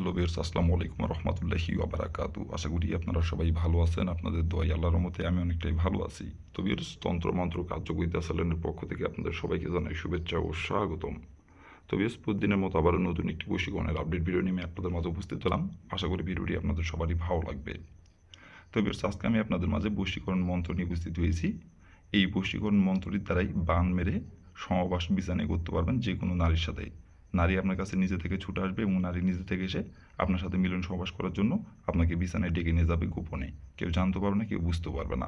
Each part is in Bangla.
হ্যালো বিয়ার্স আসসালামু আলাইকুম রহমতুল্লাহি ওবারাকাতু আশা করি আপনারা সবাই ভালো আছেন, আপনাদের দোয়াই আল্লাহর রহমতে আমি অনেকটাই ভালো আছি। তো বিয়ার্স তন্ত্র মন্ত্র কার্যকরিতা স্যালেনের পক্ষ থেকে আপনাদের সবাইকে জানাই শুভেচ্ছা ও স্বাগতম। তো বিয়ার্স প্রতিদিনের মতো আবারও নতুন একটি বৈশিকরণের আপডেট ভিডিও নিয়ে আপনাদের মাঝে উপস্থিত হলাম। আশা করি ভিডিওটি আপনাদের সবারই ভালো লাগবে। তো বিয়ার্স আজকে আমি আপনাদের মাঝে বৈশীকরণ মন্ত্র নিয়ে উপস্থিত হয়েছি। এই বৈশীকরণ মন্ত্রটির দ্বারাই বান মেরে সমাবাস বিছানায় করতে পারবেন যে কোনো নারীর সাথে। নারী আপনার কাছে নিজে থেকে ছুটে আসবে এবং নারী নিজে থেকে এসে আপনার সাথে মিলন সহবাস করার জন্য আপনাকে বিছানায় ডেকে নিয়ে যাবে গোপনে। কেউ জানতে পারবে না, কেউ বুঝতে পারবে না।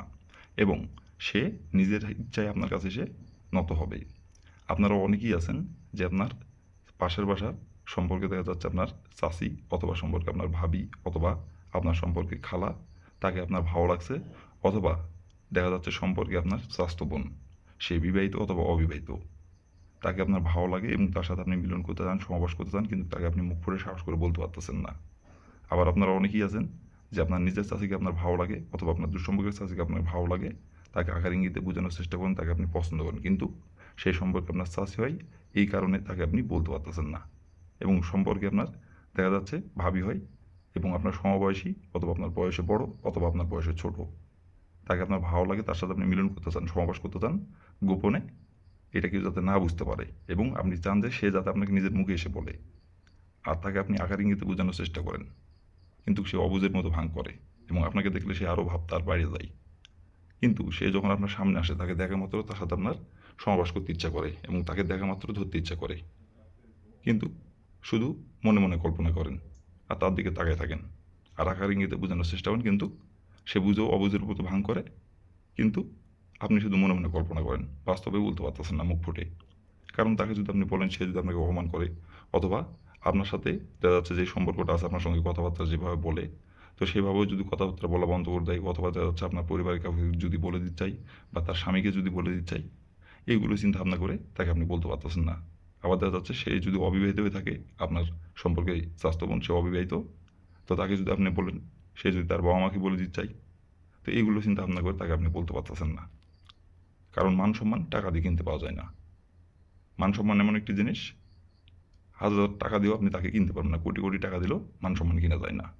এবং সে নিজের ইচ্ছায় আপনার কাছে এসে নত হবে। আপনারা অনেকেই আছেন যে আপনার পাশের বাসার সম্পর্কে দেখা যাচ্ছে আপনার চাষি অথবা সম্পর্কে আপনার ভাবি অথবা আপনার সম্পর্কে খালা, তাকে আপনার ভালো লাগছে অথবা দেখা যাচ্ছে সম্পর্কে আপনার স্বাস্থ্য বোন সে বিবাহিত অথবা অবিবাহিত। তাকে আপনার ভালো লাগে এবং তার সাথে আপনি মিলন করতে চান সমাবাস করতে চান, কিন্তু তাকে আপনি মুখ ফুটে সাহস করে বলতে পারতেছেন না। আবার আপনারা অনেকেই আছেন যে আপনার নিজের চাষিকে আপনার ভালো লাগে অথবা আপনার দুঃসম্পর্কের চাষিকে আপনার ভালো লাগে, তাকে আকার ইঙ্গিতে বোঝানোর চেষ্টা করেন, তাকে আপনি পছন্দ করেন, কিন্তু সেই সম্পর্কে আপনার চাষি হয়, এই কারণে তাকে আপনি বলতে পারতেছেন না। এবং সম্পর্কে আপনার দেখা যাচ্ছে ভাবি হয় এবং আপনার সমবয়সী অথবা আপনার বয়সে বড় অথবা আপনার বয়সে ছোট। তাকে আপনার ভালো লাগে, তার সাথে আপনি মিলন করতে চান সমাবাস করতে চান, গোপনে এটা কেউ যাতে না বুঝতে পারে এবং আপনি চান যে সে যাতে আপনাকে নিজের মুখে এসে বলে আর তাকে আপনি আকার ইঙ্গিতে বোঝানোর চেষ্টা করেন। কিন্তু সে অবুঝের মতো ভাঙ করে এবং আপনাকে দেখলে সে আরও ভাব তার বাইরে যায়। কিন্তু সে যখন আপনার সামনে আসে, তাকে দেখা মাত্র তার সাথে আপনার সমাবাস করতে ইচ্ছা করে এবং তাকে দেখা মাত্র ধরতে ইচ্ছা করে। কিন্তু শুধু মনে মনে কল্পনা করেন আর তার দিকে তাকায় থাকেন। আর আকার ইঙ্গিতে বোঝানোর চেষ্টা করেন, কিন্তু সে বুঝেও অবুঝের মতো ভাঙ করে। কিন্তু আপনি শুধু মনে মনে কল্পনা করেন, বাস্তবে বলতে পারতেছেন না মুখ ফুটে। কারণ তাকে যদি আপনি বলেন, সে যদি আপনাকে অপমান করে, অথবা আপনার সাথে দেখা যাচ্ছে যে সম্পর্কটা আছে, আপনার সঙ্গে কথাবার্তা যেভাবে বলে, তো সেভাবেও যদি কথাবার্তা বলা বন্ধ করে দেয়, অথবা দেখা যাচ্ছে আপনার পরিবারের কাউকে যদি বলে দিতে চাই, বা তার স্বামীকে যদি বলে দিতে চাই, এইগুলো চিন্তা ভাবনা করে তাকে আপনি বলতে পারতেছেন না। আবার দেখা যাচ্ছে সে যদি অবিবাহিত হয়ে থাকে, আপনার সম্পর্কে স্বাস্থ্য বোন সে অবিবাহিত, তো তাকে যদি আপনি বলেন, সে যদি তার বাবা মাকে বলে দিতে চাই তো এইগুলো চিন্তা ভাবনা করে তাকে আপনি বলতে পারতেছেন না। কারণ মান সম্মান টাকা দিয়ে কিনতে পাওয়া যায় না। মান সম্মান এমন একটি জিনিস, হাজার টাকা দিয়েও আপনি তাকে কিনতে পারবেন না, কোটি কোটি টাকা দিলেও মান সম্মান কিনা যায় না।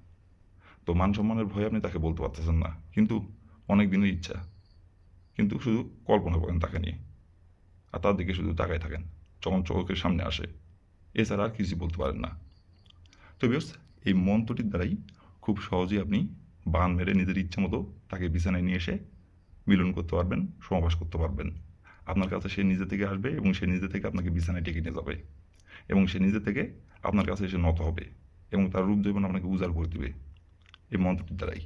তো মান সম্মানের ভয়ে আপনি তাকে বলতে পারতেছেন না, কিন্তু অনেক দিনের ইচ্ছা। কিন্তু শুধু কল্পনা করেন তাকে নিয়ে। আর তার দিকে শুধু তাকায় থাকেন যখন চোখের সামনে আসে। এছাড়া আর কিছু বলতে পারেন না। তো বিয়স এই মন্ত্রটির দ্বারাই খুব সহজেই আপনি বান মেরে নিজের ইচ্ছা মতো তাকে বিছানায় নিয়ে এসে মিলন করতে পারবেন সমাবাস করতে পারবেন। আপনার কাছে সে নিজে থেকে আসবে এবং সে নিজে থেকে আপনাকে বিছানায় ডেকে নিয়ে যাবে। এবং সে নিজে থেকে আপনার কাছে এসে নত হবে এবং তার রূপ জীবন আপনাকে উজাড় করে দেবে। এই মন্ত্রটির দ্বারাই।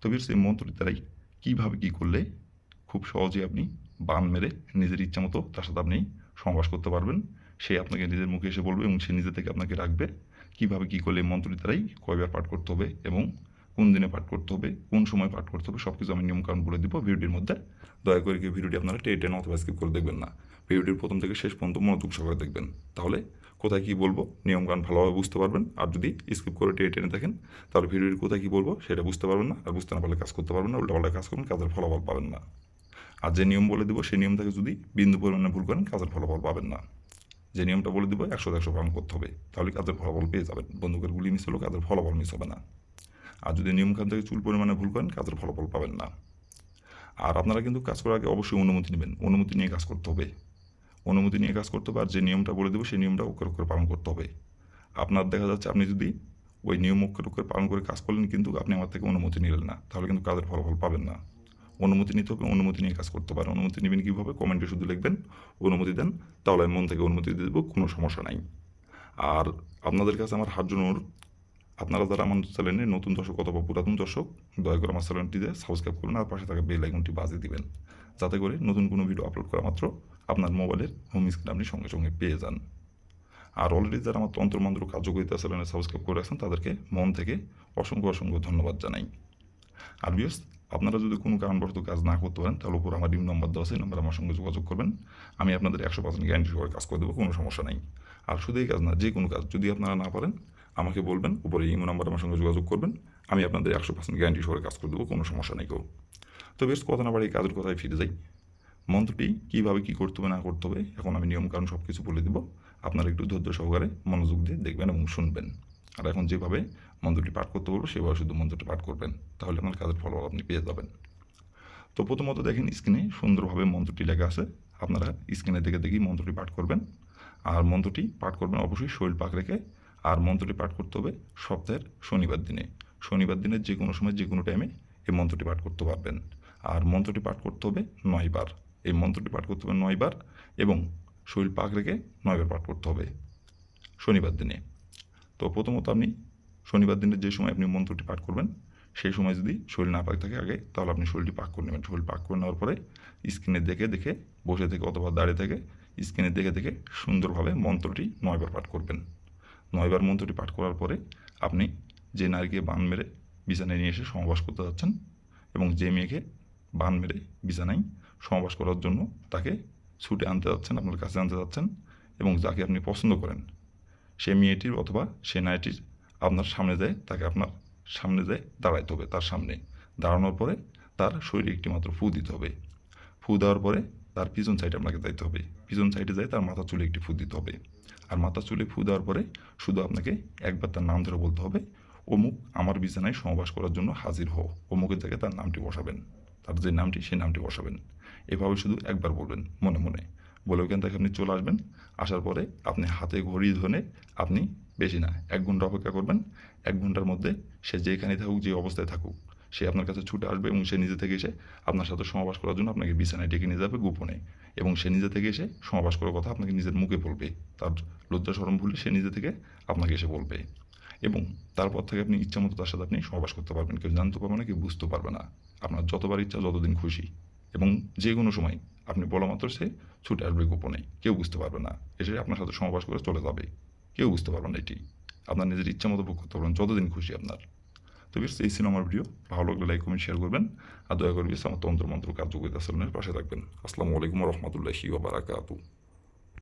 তো বিয়ার্স এই মন্ত্রটির দ্বারাই কীভাবে কী করলে খুব সহজেই আপনি বান মেরে নিজের ইচ্ছা মতো তার সাথে আপনি সমাবাস করতে পারবেন, সে আপনাকে নিজের মুখে এসে বলবে এবং সে নিজে থেকে আপনাকে রাখবে। কীভাবে কী করলে এই মন্ত্রটির দ্বারাই কয়বার পাঠ করতে হবে এবং কোন দিনে পাঠ করতে হবে, কোন সময় পাঠ করতে হবে সব কিছু আমি নিয়মকানুন বলে দিব। ভিডিওটির মধ্যে দয়া করে কি ভিডিওটি আপনারা টেনে টেনে অথবা স্কিপ করে দেখবেন না। ভিডিওটির প্রথম থেকে শেষ পর্যন্ত মনোযোগ সহকারে দেখবেন। তাহলে কোথায় কী বলব? নিয়মকানুন ভালোভাবে বুঝতে পারবেন। আর যদি স্কিপ করে টেনে টেনে দেখেন, তাহলে ভিডিওটি কোথায় কী বলব সেটা বুঝতে পারবেন না। আর বুঝতে না পারলে কাজ করতে পারবেন না, উল্টাপাল্টা কাজ করবেন, কাজের ফলাফল পাবেন না। আর যে নিয়ম বলে দেবো, সেই নিয়ম থেকে যদি বিন্দু পরিমাণে ভুল করেন, কাজের ফলাফল পাবেন না। যে নিয়মটা বলে দিব, একশো একশো পালন করতে হবে, তাহলে কাজের ফলাফল পেয়ে যাবেন। বন্ধুকের গুলি মিস হলেও কাজের ফলাফল মিস হবে না। আর যদি নিয়মখান থেকে চুল পরিমাণে ভুল করেন, কাজের ফলাফল পাবেন না। আর আপনারা কিন্তু কাজ করার আগে অবশ্যই অনুমতি নেবেন। অনুমতি নিয়ে কাজ করতে হবে। অনুমতি নিয়ে কাজ করতে হবে আর যে নিয়মটা বলে দেবো, সেই নিয়মটা অক্ষর অক্ষরে পালন করতে হবে। আপনার দেখা যাচ্ছে আপনি যদি ওই নিয়ম অক্ষর অক্ষরে পালন করে কাজ করলেন, কিন্তু আপনি আমার থেকে অনুমতি নিলেন না, তাহলে কিন্তু কাজের ফলাফল পাবেন না। অনুমতি নিতে হবে, অনুমতি নিয়ে কাজ করতে পারেন। অনুমতি নেবেন কীভাবে? কমেন্টে শুধু লিখবেন, অনুমতি দেন, তাহলে আমি মন থেকে অনুমতি দিয়ে দেবো, কোনো সমস্যা নাই। আর আপনাদের কাছে আমার হাত জন্য আপনারা যারা আমার চ্যানেলে নতুন দর্শক অথবা পুরাতন দর্শক, দয়া করে আমার চ্যানেলটিতে সাবস্ক্রাইব করুন আর পাশে থাকা বেল আইকনটি বাজিয়ে দিবেন। যাতে করে নতুন কোনো ভিডিও আপলোড করা মাত্র আপনার মোবাইলের হোম স্ক্রিন আপনি সঙ্গে সঙ্গে পেয়ে যান। আর অলরেডি যারা আমার তন্ত্রমন্ত্র কার্যকরিতা চ্যানেলে সাবস্ক্রাইব করে রাখছেন তাদেরকে মন থেকে অসংখ্য অসংখ্য ধন্যবাদ জানাই। আর বিয়স আপনারা যদি কোনো কারণবশত কাজ না করতে পারেন, তাহলে উপর আমার ডিম নম্বর দেওয়া আছে নম্বর আমার সঙ্গে যোগাযোগ করবেন। আমি আপনাদের একশো পার্সেন্ট গ্যারান্টি সহকারে কাজ করে দেবো, কোনো সমস্যা নেই। আর শুধু এই কাজ না যে কোনো কাজ যদি আপনারা না পারেন আমাকে বলবেন, উপরে ইমো নাম্বার আমার সঙ্গে যোগাযোগ করবেন, আমি আপনাদের একশো পার্সেন্ট গ্যারান্টি সহকারে কাজ করে দেবো, কোনো সমস্যা নেই কেউ তো বেশ, কথা না বাড়ি কাজের কথায় ফিরে যাই। মন্ত্রটি, কীভাবে কী করতে হবে, না করতে হবে, এখন আমি নিয়মকানুন সব কিছু বলে দেবো। আপনারা একটু ধৈর্য সহকারে মনোযোগ দিয়ে দেখবেন এবং শুনবেন। আর এখন যেভাবে মন্ত্রটি পাঠ করতে বলব, সেভাবে শুধু মন্ত্রটি পাঠ করবেন, তাহলে আপনার কাজের ফল আপনি পেয়ে যাবেন। তো প্রথমত দেখেন, স্ক্রিনে সুন্দরভাবে মন্ত্রটি লেখা আছে। আপনারা স্ক্রিনে দেখে দেখেই মন্ত্রটি পাঠ করবেন। আর মন্ত্রটি পাঠ করবেন, অবশ্যই শরীর পাক রেখে আর মন্ত্রটি পাঠ করতে হবে সপ্তাহের শনিবার দিনে। শনিবার দিনের যে কোনো সময়, যে কোনো টাইমে এই মন্ত্রটি পাঠ করতে পারবেন। আর মন্ত্রটি পাঠ করতে হবে নয়বার এই মন্ত্রটি পাঠ করতে হবে নয়বার এবং শরীর পাক রেখে নয়বার পাঠ করতে হবে শনিবার দিনে। তো প্রথমত আপনি শনিবার দিনের যে সময় আপনি মন্ত্রটি পাঠ করবেন, সেই সময় যদি শরীর না পাক থাকে আগে, তাহলে আপনি শরীরটি পাক করে নেবেন। শরীর পাক করে নেওয়ার পরে স্ক্রিনে দেখে দেখে বসে থেকে অথবা দাঁড়িয়ে থেকে স্ক্রিনে দেখে দেখে সুন্দরভাবে মন্ত্রটি নয়বার পাঠ করবেন। নয়বার মন্ত্রটি পাঠ করার পরে আপনি যে নারীকে বান মেরে বিছানায় নিয়ে এসে সমবাস করতে যাচ্ছেন এবং যে মেয়েকে বান মেরে বিছানায় সমবাস করার জন্য তাকে ছুটে আনতে যাচ্ছেন, আপনার কাছে আনতে যাচ্ছেন এবং যাকে আপনি পছন্দ করেন, সে মেয়েটির অথবা সে নারীটির আপনার সামনে যায় তাকে আপনার সামনে যায় দাঁড়াইতে হবে। তার সামনে দাঁড়ানোর পরে তার শরীরে একটি মাত্র ফু দিতে হবে। ফু দেওয়ার পরে তার পিছন সাইডে আপনাকে যাইতে হবে। পিছন সাইডে যাই তার মাথা চুলে একটি ফু দিতে হবে। আর মাথা চুলে ফু দেওয়ার পরে শুধু আপনাকে একবার তার নাম ধরে বলতে হবে, অমুক আমার বিছানায় সমবাস করার জন্য হাজির হও। অমুকের জায়গায় তার নামটি বসাবেন। তার যে নামটি, সেই নামটি বসাবেন। এভাবে শুধু একবার বলবেন, মনে মনে। বলে ওখান থেকে আপনি চলে আসবেন। আসার পরে আপনি হাতে ঘড়ি ধরে আপনি বেশি না, এক ঘণ্টা অপেক্ষা করবেন। এক ঘণ্টার মধ্যে সে যেখানে থাকুক, যে অবস্থায় থাকুক সে আপনার কাছে ছুটে আসবে এবং সে নিজে থেকে এসে আপনার সাথে সমাবাস করার জন্য আপনাকে বিছানায় ডেকে নিয়ে যাবে গোপনে। এবং সে নিজে থেকে এসে সমাবাস করার কথা আপনাকে নিজের মুখে বলবে। তার লজ্জা সরম ভুলে সে নিজে থেকে আপনাকে এসে বলবে। এবং তারপর থেকে আপনি ইচ্ছা মতো তার সাথে আপনি সমাবাস করতে পারবেন। কেউ জানতে পারবে না, কেউ বুঝতে পারবে না। আপনার যতবার ইচ্ছা, যতদিন খুশি। এবং যে কোনো সময় আপনি বলা মাত্র সে ছুটে আসবে গোপনে। কেউ বুঝতে পারবে না। এসে আপনার সাথে সমাবাস করে চলে যাবে। কেউ বুঝতে পারবে না এটি। আপনার নিজের ইচ্ছা মতো ভোগ করতে পারবেন, যতদিন খুশি আপনার। তো বেশ এই ছিল আমার ভিডিও। ভালো লাগলে লাইক কমেন্ট শেয়ার করবেন। আর দয়া করে বেশ আমার তন্ত্র মন্ত্র কার্যকরিতা সেলনের পাশে থাকবেন। আসসালামু আলাইকুম রহমতুল্লাহি ওবারাকাতু